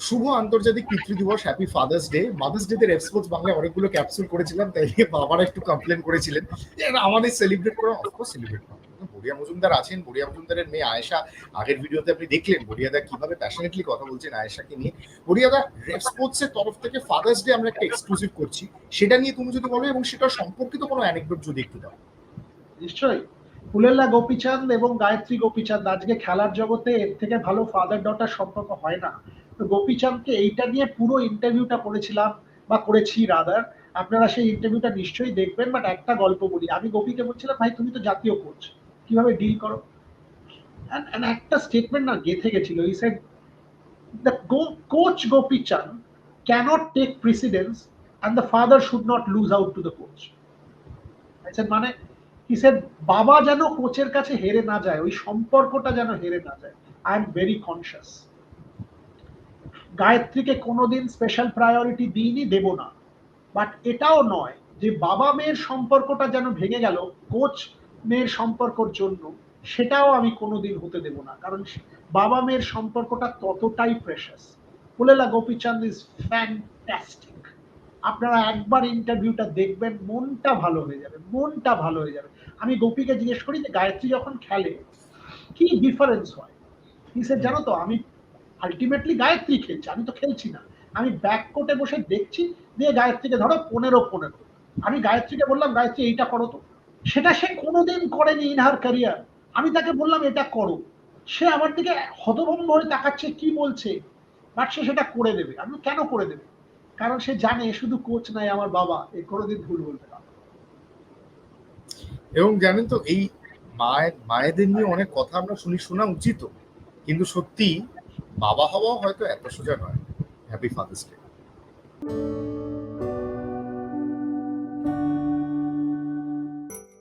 শুভ আন্তর্জাতিক পিতৃ দিবস happy father's day mother's day তে রেপস্পোর্টস বাংলায় অনেকগুলো ক্যাপসুল করেছিলাম, তাই নিয়ে বাবারা একটু কমপ্লেন করেছিলেন। আমাদের সেলিব্রেট করে অফকোর্স সেলিব্রেট করা। বড়িয়া মজুমদার আছেন, বড়িয়া মজুমদারের মেয়ে আয়েশা। আগের ভিডিওতে আপনি দেখলেন বড়িয়াদা কীভাবে প্যাশনেটলি কথা বলছেন আয়েশাকে নিয়ে। বড়িয়াদা রেপ স্পোর্টস এর তরফ থেকে ফাদার্স ডে আমরা একটা এক্সক্লুসিভ করছি। সেটা নিয়ে তুমি যদি বলো, এবং সেটা সম্পর্কিত কোনো অ্যানেকডোট যদি একটু দাও। নিশ্চয়ই। ফুলেল্লা গোপীচাঁদ এবং গায়ত্রী গোপীচাঁদ, আজকে খেলার জগতে এর থেকে ভালো ফাদার ডটার সম্পর্ক হয় না। তো গোপীচাঁদকে এইটা নিয়ে পুরো ইন্টারভিউটা করেছিলাম বা করেছি রাদার আপনারা সেই ইন্টারভিউটা নিশ্চয়ই দেখবেন বাট একটা গল্প বলি। আমি গোপীকে বলছিলাম, ভাই, তুমি তো জাতীয় কোচ কীভাবে ডিল করো? একটা স্টেটমেন্ট না গেথে গেছিল। He said the coach Gopichand cannot take precedence and the father should not lose out to the coach মানে? হি সেড বাবা যেন কোচের কাছে হেরে না যায়, ওই সম্পর্কটা যেন হেরে না যায়। আই এম ভেরি কনসিয়াস গায়ত্রীকে কোনোদিন স্পেশাল প্রায়োরিটি দিইনি, দেব না। বাট এটাও নয় যে বাবা মেয়ের সম্পর্কটা যেন ভেঙে গেল কোচ মেয়ের সম্পর্কর জন্য, সেটাও আমি কোনোদিন হতে দেব না। কারণ বাবা মেয়ের সম্পর্কটা ততটাই precious Pullela Gopichand is fantastic আপনারা একবার ইন্টারভিউটা দেখবেন, মনটা ভালো হয়ে যাবে, মনটা ভালো হয়ে যাবে। আমি গোপীকে জিজ্ঞেস করি যে, গায়ত্রী যখন খেলে, কি ডিফারেন্স হয়? জানো তো, আমি আলটিমেটলি গায়ত্রী খেলছে, আমি তো খেলছি না। আমি ব্যাক কোর্টে বসে দেখছি দিয়ে গায়ত্রীকে ধরো পনেরো পনেরো। আমি গায়ত্রীকে বললাম, গায়ত্রী, এইটা করো তো। সেটা সে কোনোদিন করেনি ইন হার ক্যারিয়ার আমি তাকে বললাম, এটা করো। সে আমার দিকে হতভম্ব হয়ে তাকাচ্ছে, কি বলছে? বাট সে সেটা করে দেবে। আমি কেন করে দেবে? কারণ সে জানে শুধু কোচ নাই আমার বাবা। এ কোনোদিন ভুল বলবে না। এবং জানেন তো, এই মায়ের, মায়েদের নিয়ে অনেক কথা আমরা শুনি, শোনা উচিত। কিন্তু সত্যি বাবা হওয়া হয়তো এত সোজা নয়। Happy father's day